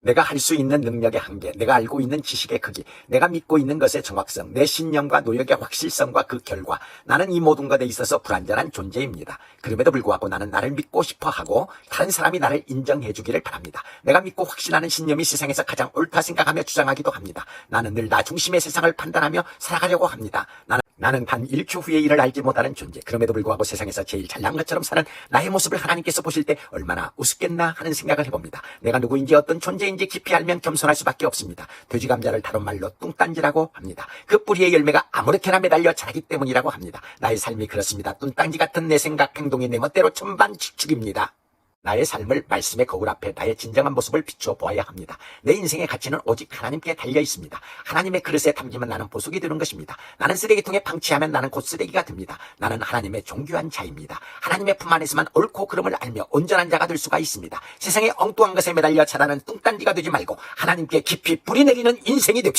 내가 할 수 있는 능력의 한계, 내가 알고 있는 지식의 크기, 내가 믿고 있는 것의 정확성, 내 신념과 노력의 확실성과 그 결과, 나는 이 모든 것에 있어서 불완전한 존재입니다. 그럼에도 불구하고 나는 나를 믿고 싶어 하고 다른 사람이 나를 인정해 주기를 바랍니다. 내가 믿고 확신하는 신념이 세상에서 가장 옳다 생각하며 주장하기도 합니다. 나는 늘 나 중심의 세상을 판단하며 살아가려고 합니다. 나는 나는 단 1초 후의 일을 알지 못하는 존재. 그럼에도 불구하고 세상에서 제일 잘난 것처럼 사는 나의 모습을 하나님께서 보실 때 얼마나 우습겠나 하는 생각을 해봅니다. 내가 누구인지 어떤 존재인지 깊이 알면 겸손할 수밖에 없습니다. 돼지 감자를 다른 말로 뚱딴지라고 합니다. 그 뿌리의 열매가 아무렇게나 매달려 자라기 때문이라고 합니다. 나의 삶이 그렇습니다. 뚱딴지 같은 내 생각, 행동이 내 멋대로 천반칙축입니다. 나의 삶을 말씀의 거울 앞에 나의 진정한 모습을 비춰 보아야 합니다. 내 인생의 가치는 오직 하나님께 달려 있습니다. 하나님의 그릇에 담기면 나는 보석이 되는 것입니다. 나는 쓰레기통에 방치하면 나는 곧 쓰레기가 됩니다. 나는 하나님의 존귀한 자입니다. 하나님의 품 안에서만 옳고 그름을 알며 온전한 자가 될 수가 있습니다. 세상의 엉뚱한 것에 매달려 자라는 뚱딴지가 되지 말고 하나님께 깊이 뿌리 내리는 인생이 됩시다.